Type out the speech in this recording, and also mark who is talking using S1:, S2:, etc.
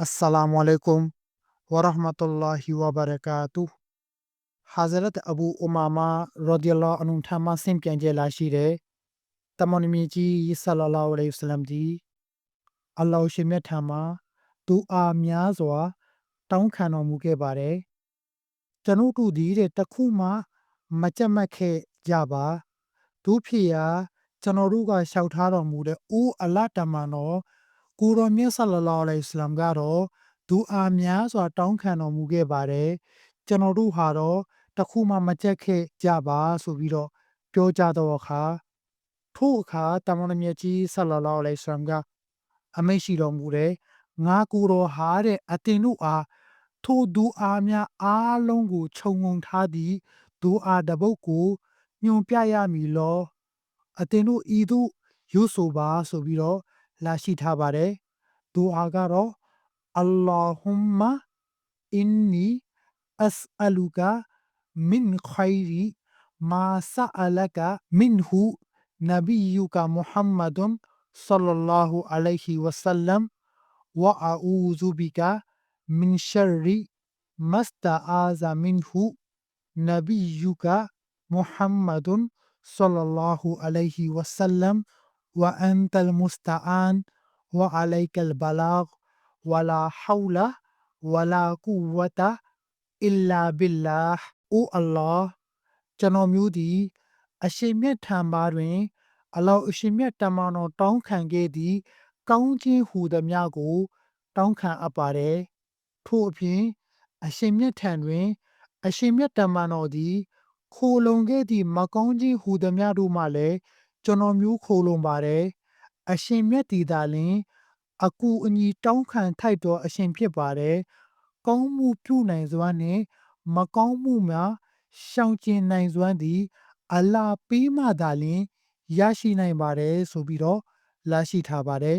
S1: Assalamu alaikum wa rahmatullahi wa barakatuh ဟာဇရတ်အဘူအူမာမာရာဒီယလ္လာဟ်အန်ဟူထံမှဆင့်ပြန်ကျဲလာရှိတဲ့တမန်တော်မြတ်ကြီးဆလ္လာလာဟူအလိုင်ဝါဆလမ်ဒီအလ္လာဟ်ရှင်မြတ်ထံမှဒူအာများစွာ တောင်းခံတော်မူခဲ့ပါတယ်ကျွန်ုပ်တို့သည်တဲ့တခုမှမကြက်မက်ခဲ့ကြပါတို့ဖြစ်ရာကျွန်တော်တို့ကလျှောက်ထားတော်မူတဲ့အိုးအလတ်တမန်တော် ကိုရောမြတ်ဆလ္လာလာဟူအလိုင်ဝါဆလမ်ကတော့ဒူအာများစွာတောင်းခံတော်မူခဲ့ပါတယ်ကျွန်တော်တို့ဟာတော့တခုမှမကြက်ခဲ့ကြပါဆိုပြီးတော့ပြောကြတော့အခါထို့အခါတမန်တော်မြတ်ကြီးဆလ္လာလာဟူအလိုင်ဝါဆလမ်ကအမိန့်ရှိတော်မူတယ်ငါကိုယ်တော်ဟာတဲ့အတင်တို့အားထိုဒူအာများအားလုံးကိုခြုံငုံထားသည့်ဒူအာတစ်ပုဒ်ကိုညွန်ပြရမည်လောအတင်တို့ဤသို့ရွတ်ဆိုပါဆိုပြီးတော့ လာရှိထားပါတယ်ဒူအာကတော့အလ္လာဟุมမာအင်နီအစအလူကာမင်ခိုင်ရီမာဆာအလကာမင်ဟူနဘီယူကာမုဟမ္မဒွန်ဆလ္လာလာဟူအလိုင်ဟီဝါဆလမ်ဝအူဇူဘီကာမင်ရှရ်ရီမစတာအာဇာမင်ဟူနဘီယူကာမုဟမ္မဒွန်ဆလ္လာလာဟူအလိုင်ဟီဝါဆလမ် ဝအန်တလ်မုစတာအန်ဝအလိုက်ကလ်ဘလာဂ်ဝလာဟောလာဝလာကူဝတာအီလာဘီလာဟ်အိုအလ္လာဟ်ကျွန်တော်မျိုးသည်အရှင်မြတ်ထံပါတွင်အလောအရှင်မြတ်တမန်တော်တောင်းခံခဲ့သည့်ကောင်းခြင်းဟူသည်များကို တောင်းခံအပ်ပါတယ်ထို့အပြင်အရှင်မြတ်ထံတွင် အရှင်မြတ်တမန်တော်သည်ခိုလုံခဲ့သည့်မကောင်းခြင်းဟူသည်များတို့မှလည်း ကျွန်တော်မျိုးခိုလုံပါတယ်အရှင်မြတ်တည်သာလျှင်အကူအညီတောင်းခံထိုက်တော်အရှင်ဖြစ်ပါတယ်။ကောင်းမှုပြုနိုင်စွမ်းနှင့်မကောင်းမှုများရှောင်ကျဉ်နိုင်စွမ်းသည် အလ္လာဟ်ပေးမှသာလျှင်ရရှိနိုင်ပါတယ်ဆိုပြီးတော့လာရှိထားပါတယ်